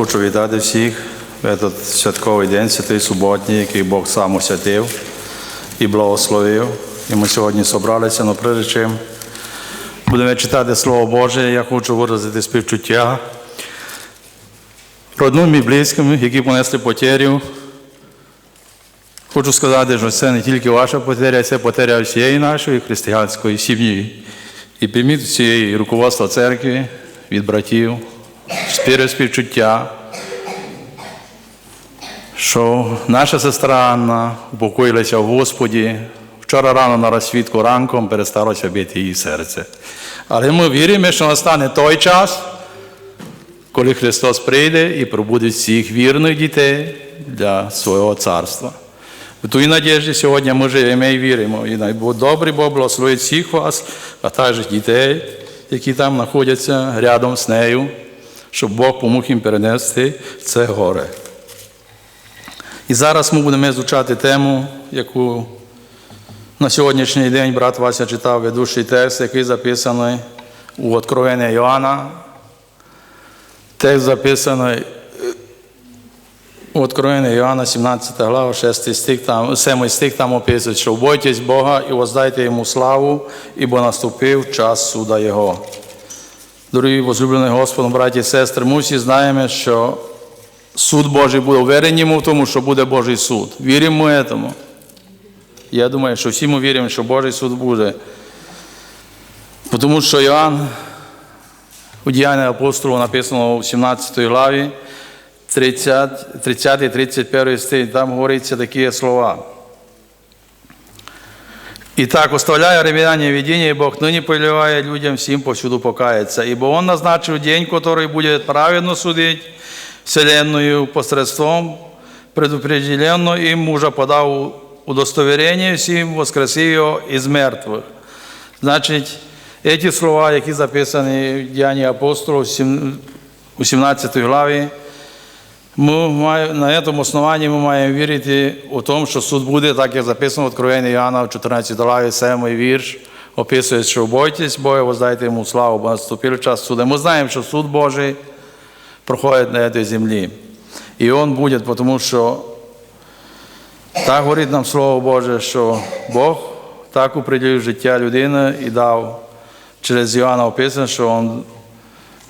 Хочу вітати всіх в этот святковий день, святий суботній, який Бог сам освятив і благословив. І ми сьогодні зібралися, але прежде чим будемо читати Слово Боже, я хочу виразити співчуття родним і близьким, які понесли потерю. Хочу сказати, що це не тільки ваша потеря, це потеря всієї нашої християнської сім'ї. І прийміть всієї руководства церкви від братів, щире співчуття, що наша сестра Анна упокоїлася в Господі. Вчора рано на розсвітку ранком пересталося бити її серце. Але ми віримо, що настане той час, коли Христос прийде і пробудить всіх вірних дітей для свого царства. В тій надіжді сьогодні ми живемо і віримо. І добрий Бог благословить всіх вас, а також дітей, які там знаходяться рядом з нею, щоб Бог помог їм перенести це горе. І зараз ми будемо звучати тему, яку на сьогоднішній день брат Вася читав ведучий текст, який записаний у Откровенні Йоанна. Текст записаний у Откровенні Йоанна, 17 глава, 6 стих, там, 7 стих там описує, що бойтесь Бога і воздайте Йому славу, ібо наступив час суда Його. Дорогі возлюблені Господом, браті і сестри, ми всі знаємо, що суд Божий буде уверені в тому, що буде Божий суд. Віримо ми цьому. Я думаю, що всі ми віримо, що Божий суд буде. Тому що Йоанн у Діянні апостолу написано у 17 главі, 30-31 стих, там говориться такі слова. И так, оставляя ремянание видения, Бог ныне повелевает людям всем повсюду покаяться, ибо Он назначил день, который будет праведно судить вселенную посредством предопределенно им мужа подав удостоверение всім, воскресив його із мертвих. Значить, ці слова, які записані в Діянні апостолів у 17 главі, ми маємо, на цьому основанні ми маємо вірити у тому, що суд буде, так як записано в Откровенні Іоанна в 14 главі, 7 вірш, описує, що бойтесь Бога, воздайте йому славу, бо наступив час суду. Ми знаємо, що суд Божий проходить на цій землі. І він буде, тому що так говорить нам Слово Боже, що Бог так оприділив життя людини і дав через Іоанна описано, що Він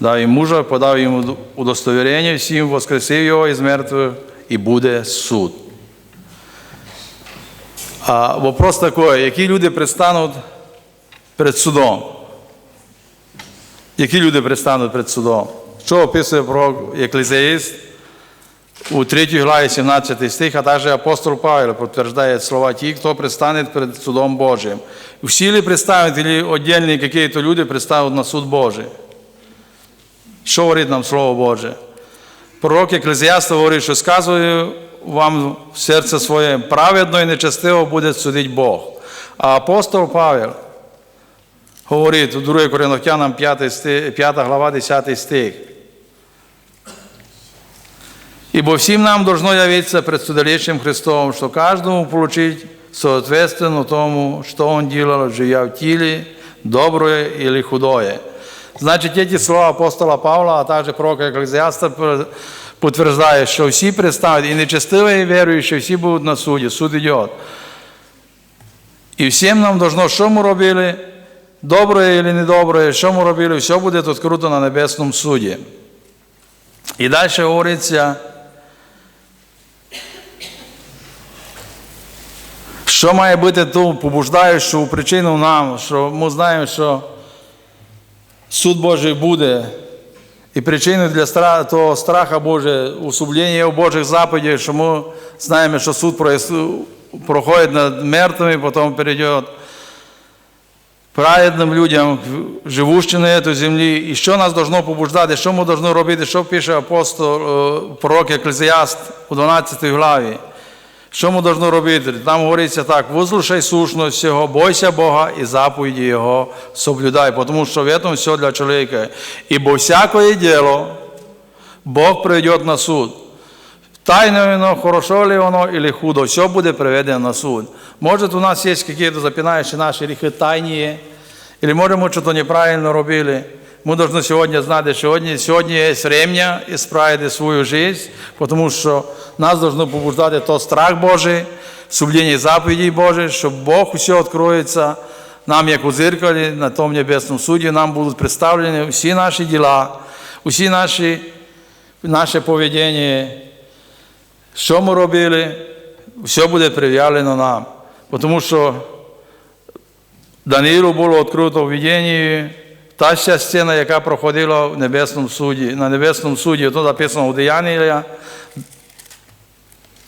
дав їм мужа, подав йому удостоверення всім, воскресив його із мертвих, і буде суд. А вопрос такий, які люди предстануть перед судом? Які люди предстануть перед судом? Що описує пророк Еклезіїст у 3 главі 17 стих, а також апостол Павел підтверджує слова ті, хто предстане перед судом Божим. Всі ли представят или отдельные какие-то люди представят на суд Божий? Що говорить нам Слово Боже? Пророк Еклезіаста говорить, що сказую вам в серце своє, праведно і нечестиво буде судити Бог. А апостол Павел говорить у 2 Коринфянам 5, стих, 5 глава, 10 стих. Ибо всем нам должно явиться пред судалищем Христовым, что каждому получить соответственно тому, что он делал, живя в теле, доброе или худое. Значить, эти слова апостола Павла, а також пророка Еклезіаста підтверджує, що всі представлять, і нечестиві, і віруючі, всі будуть на суді, суд йде. І всім нам должно, що ми робили, добре или недобре, що ми робили, все буде відкрито на небесному суді. І далі говориться, що має бути тут побуждаючу причину нам, що ми знаємо, що суд Божий буде. І причиною для страха, того страха Боже, усублення Божих заповідей, що ми знаємо, що суд проходить над мертвими, потім перейде праведним людям, живущим на цій землі. І що нас должно побуждати, що ми повинні робити, що пише апостол, пророк Еклезіаст у 12 главі. Що ми повинні робити? Там говориться так: вислушай сущність Його, бойся Бога і заповіді Його соблюдай, тому що в цьому все для чоловіка. Ібо всякое діло Бог прийде на суд. Тайно воно, хорошо ли воно, или худо, все буде приведено на суд. Може, у нас є якісь запинаючі наші гріхи тайні, или може ми щось неправильно робили. Ми повинні сьогодні знати, що сьогодні, сьогодні є время ісправити свою життя, тому що нас повинно побуждати то страх Божий, соблюдення заповідей Божих, щоб Бог усе відкроється нам, як у зеркалі, на тому небесному суді, нам будуть представлені всі наші діла, усі наші, наше поведіння, що ми робили, все буде прив'ялено нам. Тому що Даниїлу було відкрито в видінні та вся сцена, яка проходила в небесному суді. На небесному суді, то написано у Деянія,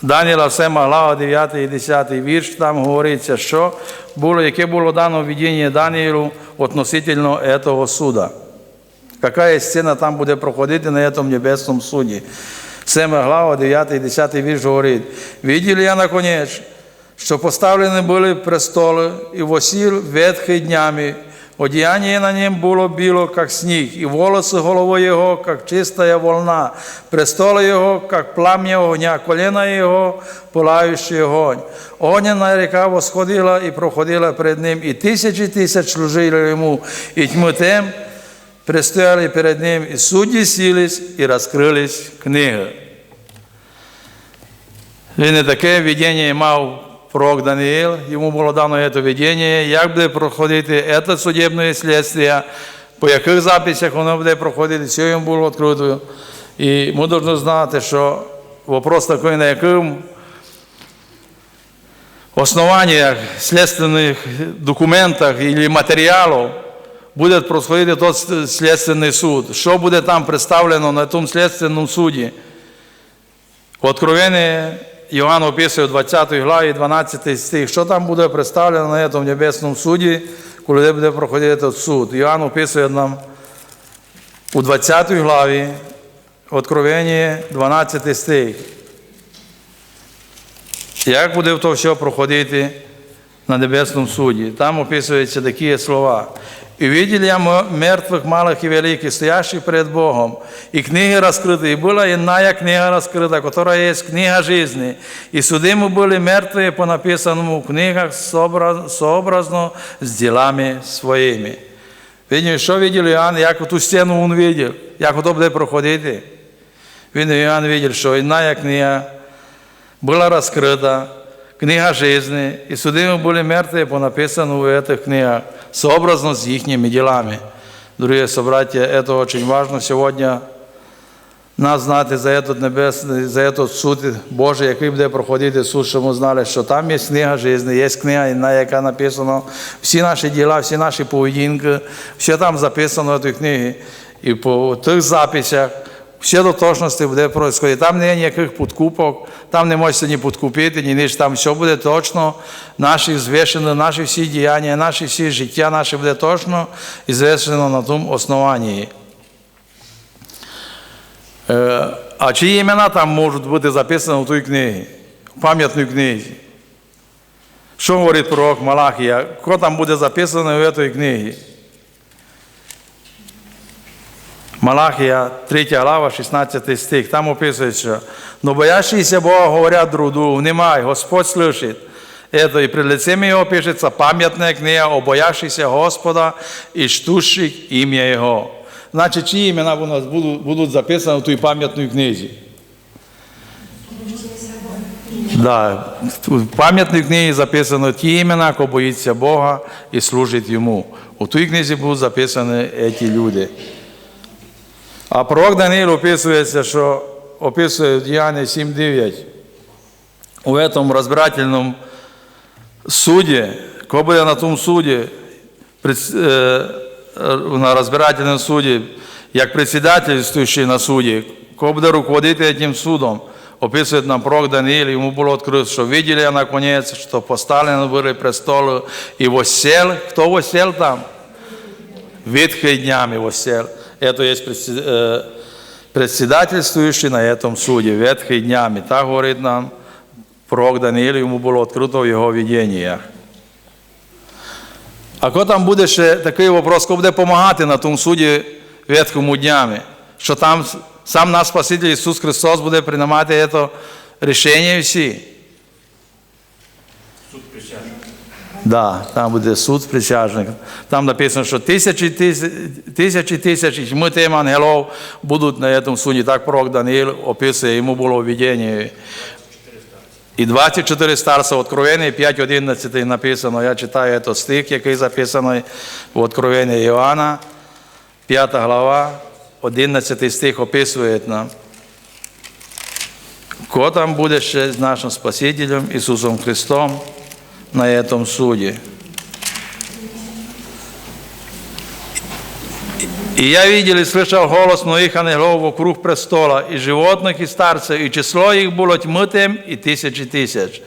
Даніла 7 глава, 9 і 10 вірш, там говориться, що було, яке було дано видіння Даніїлу относительно цього суда. Какая сцена там буде проходити на этом небесному суді. 7 глава, 9 і 10 вірш говорить, «Виділи я наконець, що поставлені були престоли, і восіль ветхий днями, одіяння на нем було біло, як сніг, і волоси голови його, як чистая волна, престоли його, як плам'я огня, коліна його, пылающий огонь. Огняна река восходила і проходила перед ним, і тисячі тисяч служили йому, і тьми тем пристояли перед ним, і судді сілись, і розкрились книги. Він не таке видіння мав пророк Даниїл, йому було дано це видіння, як буде проходити це судебне слідство, по яких записях воно буде проходити, все йому було відкрито. І ми повинні знати, що вопрос такий, на яким основаннях, слідственних документах або матеріалів буде проходити тот слідственний суд. Що буде там представлено на тому слідственному суді? Откровення Йоанн описує в 20 главі 12 стих, що там буде представлено на цьому небесному суді, коли буде проходити той суд. Йоанн описує нам у 20 главі Откровення 12 стих. Як буде то все проходити на небесному суді? Там описуються такі слова. И видели я мертвых, малых и великих, стоящих перед Богом, и книги раскрыты, и была иная книга раскрыта, которая есть книга жизни. И судимы были мертвые по написанному в книгах сообразно с делами своими. Видите, що видів Іоанн, як ту стіну він видів, як то буде проходити. Він Іоанн видів, що іная книга була розкрита, книга жизни, и судимы были мертвые по написанному в этих книгах, сообразно с их делами. Дорогие собратья, это очень важно сегодня нас знати за этот небесний, за этот суд Божий, який буде проходити суд, щоб ми знали, що там є книга життя, є книга, на яка написано всі наші діла, всі наші поведінки, все там записано в цій книгі. І по тих записях все до точності буде происходити. Там немає ніяких подкупок, там не можете ні подкупити, ні ніж там все буде точно, наші звішені, наші всі діяння, наші всі життя, наше буде точно і звішено на тому основанні. А чиї імена там можуть бути записані в тій книгі, в пам'ятній книзі? Що говорить пророк Малахія? Хто там буде записаний в цій книгі? Малахія, 3 глава, 16 стих, там описується, но боящиеся Бога говорят друг другу, внимай, Господь слышит. Это и пред лицем Его пишется памятная книга о боящихся Господа и чтущих ім'я Його. Значить, чиї імена у нас будуть, записані в тій пам'ятній книзі? Да, в пам'ятній книгі записано ті імена, хто боїться Бога і служить Йому. У тій книзі будуть записані ці люди. А пророк Даниїл описується, що описує в Діянні 7.9. У цьому розбирательному суді, коли буде на тому суді, на розбирательному суді, як председательствуючий на суді, коли буде руководити цим судом, описує нам пророк Даниїл, йому було відкрито, що виділи наконець, що поставлені були престоли, і восел, хто восел там? Ветхий днями восел. Это есть председательствующий на этом суде, ветхий днями. Так говорить нам пророк Даниїл, йому було відкрито в його видіннях. А коли там буде ще такий вопрос, хто буде допомагати на тому суді ветхому днями, що там сам наш Спаситель Ісус Христос буде приймати це рішення всі. Суд присяжних. Да, там буде суд присяжних. Там написано, що тисячі тисячі, тисячі, тьми ангелов будуть на цьому суді. Так пророк Даниїл описує, йому було видіння. І 24 старця Откровення, 5.11 написано, я читаю цей стих, який записаний в Откровенні Іоанна, 5 глава, 11 стих описує нам. Ко там буде ще нашим Спасителем Ісусом Христом на этом суде. И я видел и слышал голос многих ангелов вокруг престола, и животных, и старцев, и число их было тьмы тем, и тысячи тысяч.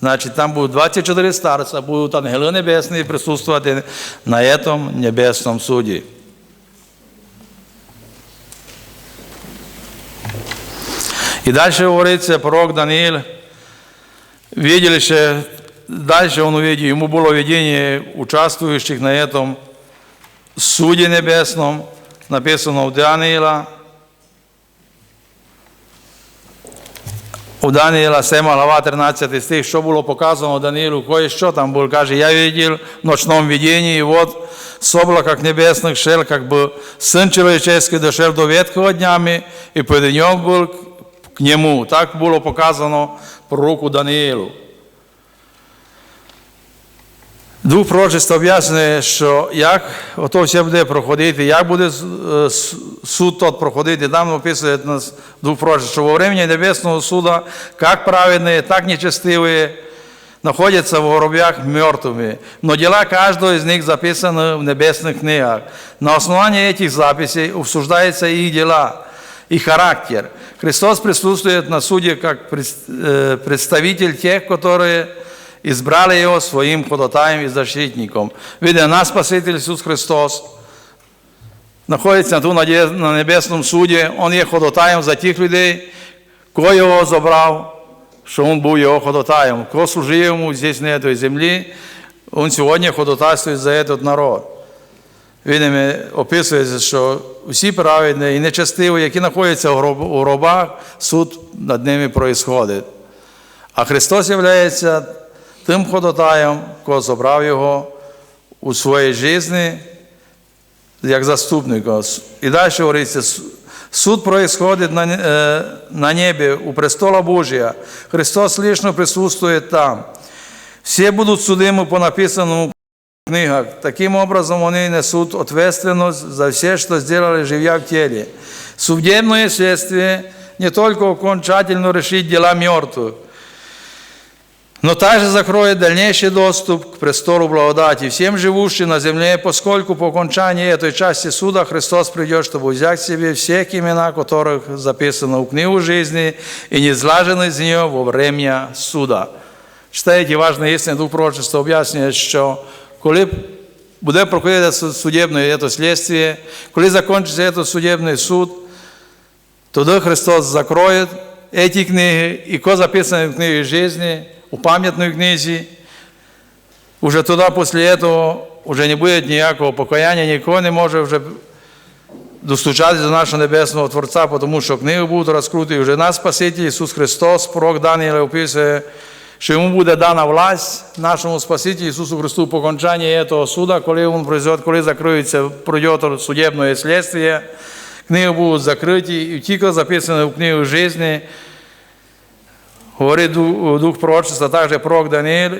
Значит, там будут 24 старца, будут ангелы небесные присутствовать на этом небесном суде. И дальше говорится, пророк Даниил, видели ще, дальше он увидел, ему было видение участвующих на этом суде небесном, написано у Даниила, у Даниила 7 глава 13 стих, що було показано Даниилу, кое що там було, каже, я видел в ночном видении, и вот с облаках небесных шел, как бы Сын Человеческий дошел до ветхого днями, и поднем был к нему. Так було показано пророку Даниилу. Дух пророчества об'яснює, що як ото все буде проходити, як буде е, с- суд тот проходити. Там описує нас Дух пророчества, що во времени небесного суда, как праведные, так нечестивые находятся в гробях мертвыми. Но дела каждого из них записаны в небесных книгах. На основании этих записей обсуждаются их дела, и характер. Христос присутствует на суде как пред- э, представитель тех, которые избрали Его своим ходатаем и защитником. Видя нас, Спаситель Иисус Христос, знаходиться на ту на небесному суді, Он є ходатаєм за тих людей, кого Його забрав, що Він був Його ходатаєм. Хто служив Йому здесь на цій землі, Він сьогодні ходатайствує за цей народ. Видимо, описується, що всі праведні і нечестиві, які знаходяться у гробах, суд над ними происходить. А Христос є тим ходатаєм, кого забрав його у своїй житті, як заступника. І далі говориться, суд происходит на, е, на небі, у престола Божия. Христос лично присутствует там. Всі будуть судимі по написаному книгах. Таким образом, вони несуть ответственность за все, что сделали, живя в теле. Судебное следствие не только окончательно решит дела мертвых, но также закроет дальнейший доступ к престолу благодати всем живущим на земле, поскольку по окончании этой части суда Христос придет, чтобы взять к себе всех имена, которых записано в книгу жизни и не злажены из нее во время суда. Читаєте важне істинне дух пророчества об'яснює, що коли буде проходити судебне це слідство, коли закінчиться цей судебний суд, тоді Христос закроє ці книги, і ко записані в книгі житті, у пам'ятній книзі, уже туди після цього вже не буде ніякого покаяння, нікого не може вже достучатися до нашого Небесного Творця, тому що книги будуть розкруті. І вже наш Спаситель Ісус Христос, пророк Даниїл описує, що йому буде дана власть нашому Спасителю Ісусу Христу по окончанні цього суда, коли він пройде, коли закриється, пройде судебне слідство, книги будуть закриті, і тільки записані в книгу житті, говорить Дух Дух пророчества, також пророк Даниїл,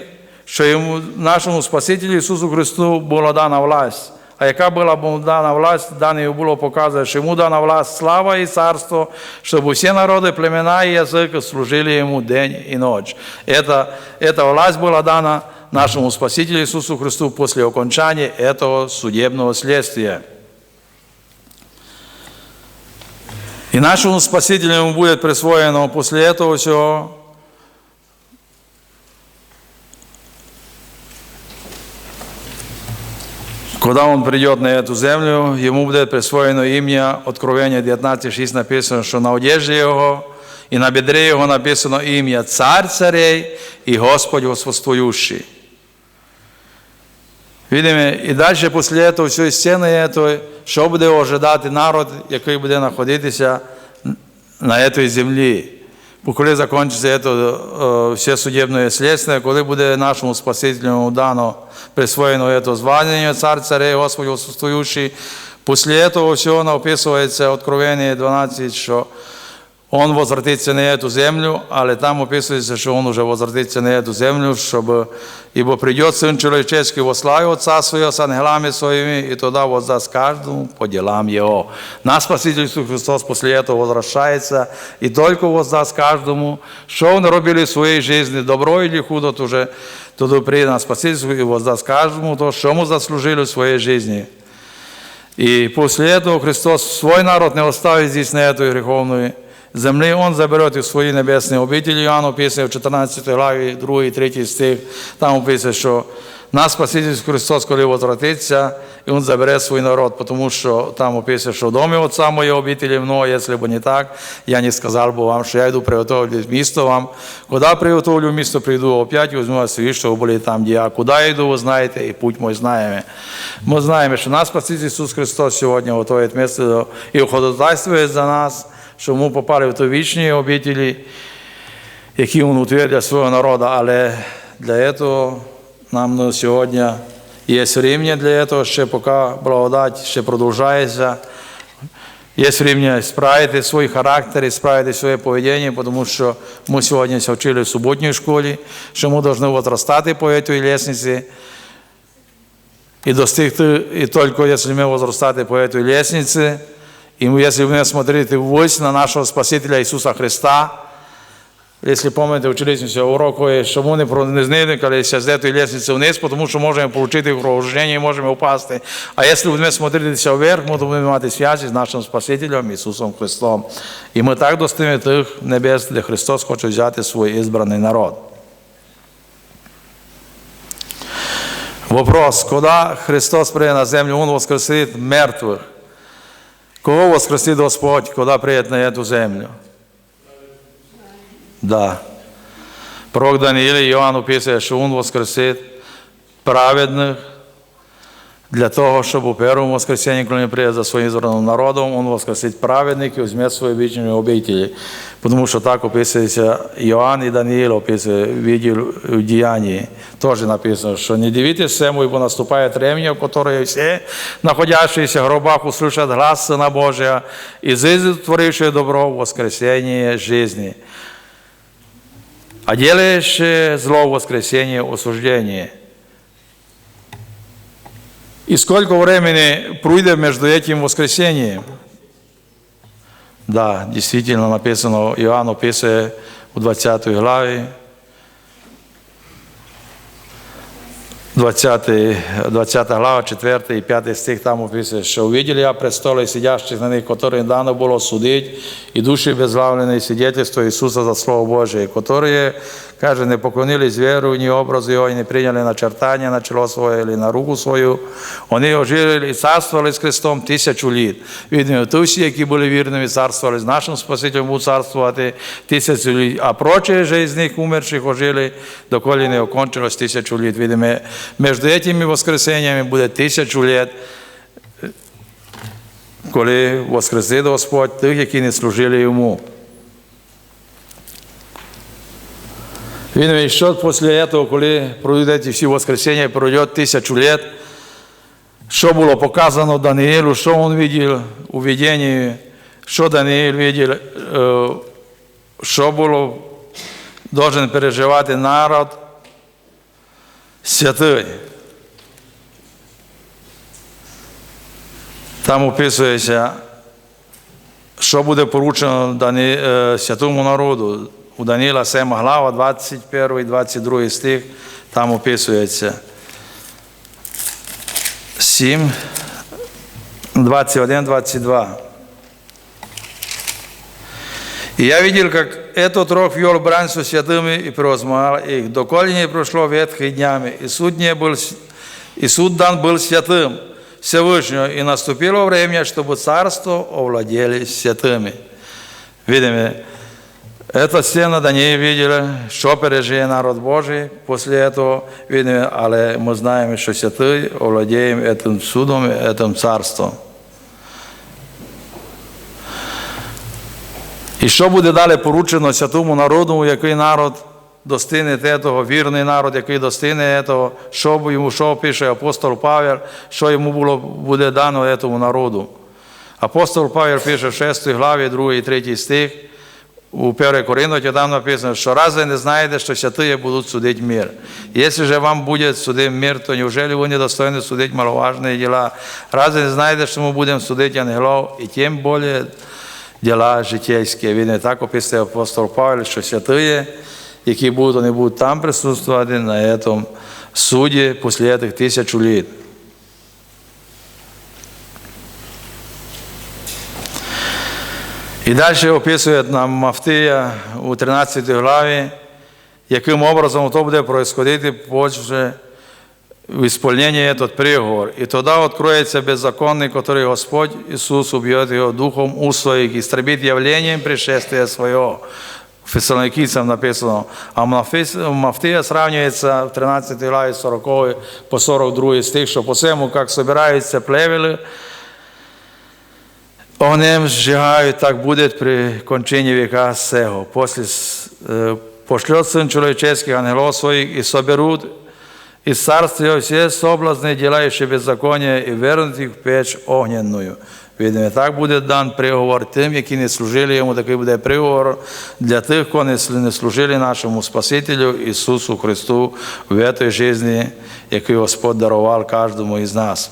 що йому, нашому Спасителю Ісусу Христу була дана власть. А яка була б дана власть, Данію було показано, що йому дана власть слава і царство, щоб усі народи, племена і язики служили йому день і ніч. Эта, эта власть була дана нашему Спасителю Иисусу Христу после окончания этого судебного следствия. И нашему Спасителю ему будет присвоено после этого Когда он придет на эту землю, ему будет присвоено имя Откровение 19.6 написано, что на одежде его и на бедре его написано имя Царь царей и Господь Господствующий. Видимо, і далі після цього, всієї сцени, що буде ожидати народ, який буде знаходитися на цій землі. Коли закінчиться це, е, все судебне слідство, коли буде нашому Спасителю дано присвоєно це звання Цар Царей, Господь Востоюючий, після цього всього описується Откровення 12, що Он возвратиться на эту землю, але там описується, що Он уже возвратиться на эту землю, щоб, ибо придет Сын Человеческий во славе Отца Своего с ангелами Своими, и тогда воздаст каждому по делам Его. Наш Спаситель Иисус Христос после этого возвращается, и только воздаст каждому, что Он робили в своей жизни, добро или худо, то уже туда прийде на Спаситель и воздаст каждому то, что мы заслужили в своей жизни. И после этого Христос свой народ не оставит здесь, на этой греховной землі, Он заберет в свої небесні обителі. Іоанн описує в 14 главі, 2 і 3 стих, там описує, що наш Спаситель Христос, коли возвратиться, і Він забере свій народ, тому що там описує, що в домі Отца моє обителі много, якщо б не так, я не сказав би вам, що я йду приготовлю місто вам. Куди приготовлю місто, прийду опять, візьму вас свій, що ви були там, де я. Куди я йду, ви знаєте, і путь мой знаємо. Ми знаємо, що наш Спаситель Ісус Христос сьогодні готує місце і ходатайствує за нас, що ми попали в ту вічні обителі, які Він утворив для свого народу, але для цього нам на сьогодні є время для цього, ще поки благодать ще продовжується. Є время справити свій характер і справити своє поведіння, тому що ми сьогодні вчили в суботній школі, що ми повинні возрастати по цій лестниці, и достигнуть, и только если мы возрастать по этой лестнице, и мы, если мы смотрите ввысь на нашего Спасителя Иисуса Христа, если помните, училися уроку, що ми не зникалися з этой лестницы вниз, тому що можемо отримати кровоження і можемо упасти. А якщо будемо смотритися вверх, ми будемо мати зв'язок з нашим Спасителем Ісусом Христом. І ми так достигнемо тих небес, де Христос хоче взяти свій ізбраний народ. Вопрос, когда Христос придет на землю, Он воскресит мертвых. Кого воскресит Господь, когда приедет на эту землю? Да. Пророк Даниил Иоанн описывает, что Он воскресит праведних для того, щоб у першому воскресенні, коли він прийде за своїм збраним народом, він воскресить праведників, візьме свої вічні обителі. Тому що так описується Іоанн і Даниїл описує відділ в діянні. Теж написано, що не дивитесь всему, ибо наступает время, в которое все, находящиеся в гробах, услышат глаз Сына Божия, и зызит творившие добро в воскресение жизни. А делающие зло в воскресение осуждение. И сколько времени пройдет между этим воскресением? Да, действительно написано, Иоанн описывает в 20 главе, 20, 20 глава, 4 і 5 стих там описує, що увидели я престоли сидящих на них, которым дано було судити, і душі безглавлене свидетельство Ісуса за Слово Божие, которые, каже, не поклонились віру, ні образу Його, і не прийняли начертання на чоло своє, или на руку свою. Вони ожили і царствували з Христом тисячу літ. Видно, то всі, які були вірними, царствували з нашим Спасителем, будуть царствувати тисячу літ, а прочі же з них умерших ожили, доколі не окончилось тисячу літ. Видимо, между этими воскресениями буде тисячу літ, коли воскресить Господь тих, які не служили Йому. Він що після цього, коли пройдуть всі воскресення, пройде тисячу літ, що було показано Даниїлу, що він бачив у виденні, що Даниїл бачив, що було должен переживати народ святий. Там описується, що буде поручено Дані... святому народу. У Даніла 7 глава, 21 і 22 стих, там описується 7, 21, 22. И я видел, как этот рог вел брань со святыми и превозмогал их, доколе не прошло ветхих днями, и суд, не был, и суд дан был святым Всевышнего, и наступило время, чтобы царство овладели святыми. Видимо, эта сцена Даниил видели, что пережил народ Божий после этого, видимо, але мы знаем, что святые овладеем этим судом, этим царством. І що буде далі поручено святому народу, який народ достигне того, вірний народ, який достигне того, що йому що пише апостол Павел, що йому було, буде дано цьому народу. Апостол Павел пише в 6 главі, 2 і 3 стих, у 1 Коринфі там написано, що разве не знаєте, що святые будуть судити мир. Якщо же вам буде судити мир, то неужели ви не достойні судити маловажні діла? Разве не знаєте, що ми будемо судити ангелов, і тим більше діла житейські. Він не так описує апостол Павел, що святые, які будуть, вони будуть там присутствувати на цьому суді після цих тисячу літ. І далі описує нам Мафтия у 13 главі, яким образом то буде происходити позже в исполнении этот приговор. И тогда откроется беззаконный, который Господь Иисус убьет его духом у своих, истребит явлением пришествия своего. В Фессалоникийцам написано, а Мафтия сравнивается в 13 главе 40 по 42 стих, что по всему, как собираются плевели, Огнем сжигають, так буде при кончині века сего. После э, пошлет Сын Человеческий ангелов своих и соберут из царствия все соблазны, делающие беззаконие, и вернут их в печь огненную. Видимо, так буде дан приговор тим, які не служили йому, такий буде приговор для тих, хто не служили нашому Спасителю Ісусу Христу в цій житті, яку Господь дарував кожному із нас.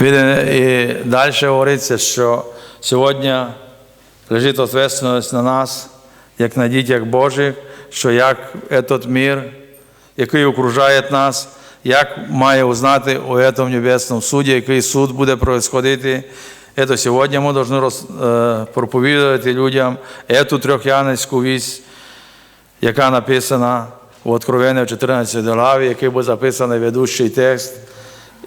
І далі говориться, що сьогодні лежить відповідальність на нас, як на дітях Божих, що як этот мир, який окружає нас, як має узнати у цьому небесному суді, який суд буде происходити. Это сьогодні ми повинні роз, е, проповідувати людям эту трьохянецьку вість, яка написана в Откровенні в 14 главі, який був записаний ведущий текст.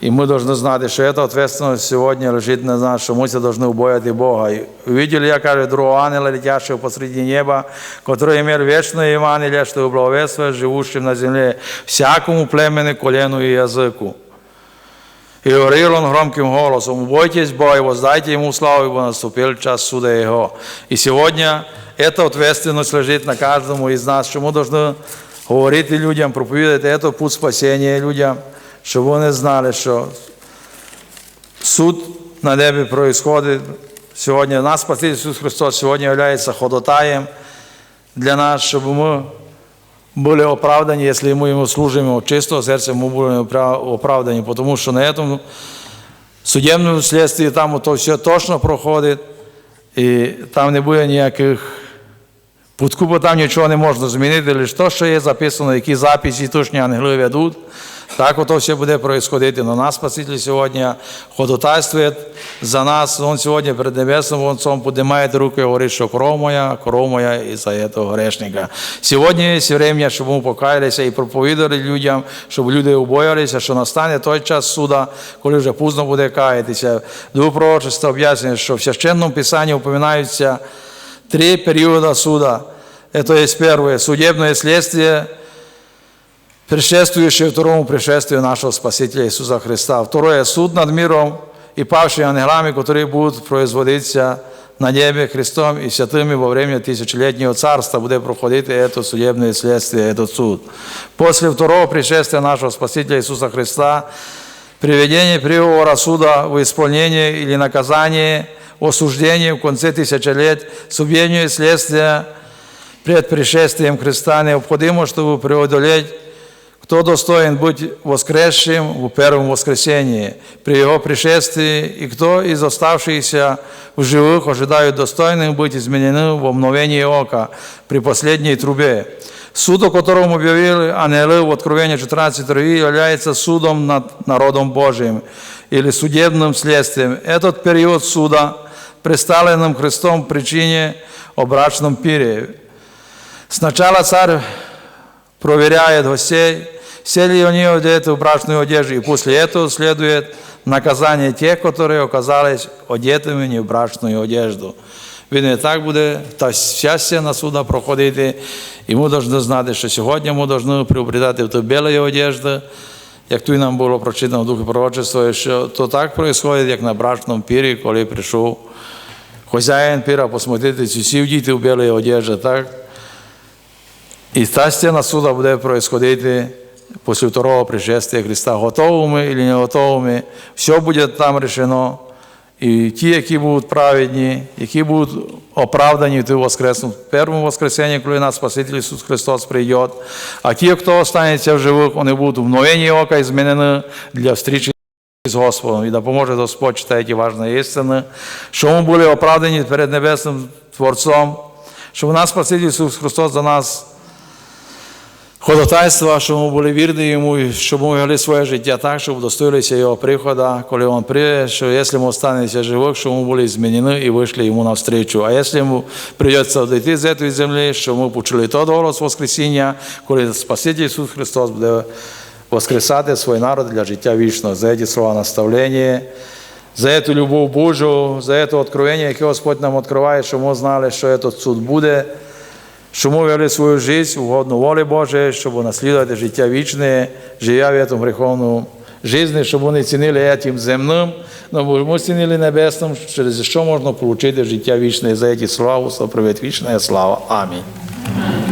И мы должны знать, что эта ответственность сегодня лежит на нас, что мы все должны убояти Бога. И увидели, я кажу, другого ангела, летящего посреди неба, который имел вечное Евангелие, что благовествует живущим на земле всякому племени, колену и языку. И говорил он громким голосом, убойтесь Бога и воздайте Ему славу, ибо наступил час суда Его. И сегодня эта ответственность лежит на каждому из нас, что мы должны говорить людям, проповедовать этот путь спасения людям, щоб вони знали, що суд на небі происходить. Сьогодні нас Спаситель Ісус Христос сьогодні є ходотаєм для нас, щоб ми були оправдані, якщо ми йому служимо чистого серця, ми були оправдані, тому що на цьому судебному слідстві там то все точно проходить, і там не буде ніяких Подкупу там нічого не можна змінити, лише те, що є записано, які записи тушні ангели ведуть. Так ото все буде происходити. Но нас Спаситель сьогодні ходотайствує за нас. Он сьогодні перед Небесним Отцом подимає руки і говорить, що кров моя, кров моя і за цього грешника. Сьогодні є время, щоб ми покаялися і проповідали людям, щоб люди убоялися, що настане той час суда, коли вже пізно буде каятися. До пророчества об'яснює, що в священному Писанні упоминаються три периода суда. Это есть первое, судебное следствие, предшествующее второму пришествию нашего Спасителя Иисуса Христа. Второе, суд над миром и павшими ангелами, которые будут производиться на небе Христом и святыми во время тысячелетнего царства будет проходить это судебное следствие, этот суд. После второго пришествия нашего Спасителя Иисуса Христа, приведение приговора суда в исполнение или наказание – осуждение в конце тысячелет, субъединение следствия пред пришествием Христа необходимо, чтобы преодолеть, кто достоин быть воскресшим в первом воскресении при Его пришествии, и кто из оставшихся в живых ожидают достойным быть изменены в обновении ока при последней трубе. Суд, о котором объявили ангелы в Откровении 14 является судом над народом Божиим или судебным следствием. Этот период суда – представленном Христом причине о брачном пире. Сначала царь проверяет гостей, все ли они одеты в брачную одежду, и после этого следует наказание тех, которые оказались одетыми не в брачную одежду. Він і так буде та вся сцена суда проходити, і ми повинні знати, що сьогодні ми повинні приобретати в ту білу одежду, як тут нам було прочитано в Духі пророчества, що то так відбувається, як на брачному пірі, коли прийшов хазяїн піра посмотрити, чи всі діти в білій одежі, так? І та стіна суда буде происходити після второго пришествия Христа. Готовими чи не готовими, все буде там решено. І ті, які будуть праведні, які будуть оправдані, ті воскреснуть в першому воскресенні, коли нас Спаситель Ісус Христос прийде. А ті, хто останеться в живих, вони будуть в мгновенні ока змінені для встрічі з Господом. І допоможе Господь читати важні істини, що ми були оправдані перед Небесним Творцом, що в нас Спаситель Ісус Христос за нас ходатайства, щоб ми були вірні йому, і щоб ми вели своє життя так, щоб достоїлися його приходу, коли він прийде, що якщо ми останемося живих, щоб ми були змінені і вийшли йому навстрічу. А якщо йому прийдеться одійти з цієї землі, щоб ми почули той голос Воскресіння, коли Спаситель Ісус Христос буде воскресати свій народ для життя вічного. За ці слова наставлення, за цю любов Божу, за це откровення, яке Господь нам відкриває, щоб ми знали, що цей суд буде, ми вели свою життя угодно волі Божої, щоб наслідувати життя вічне, живя в цьому гріховному житті, щоб вони цінили цим земним, але ми цінили небесним, через що можна отримати життя вічне. За ці слова, привет вічна слава. Амінь.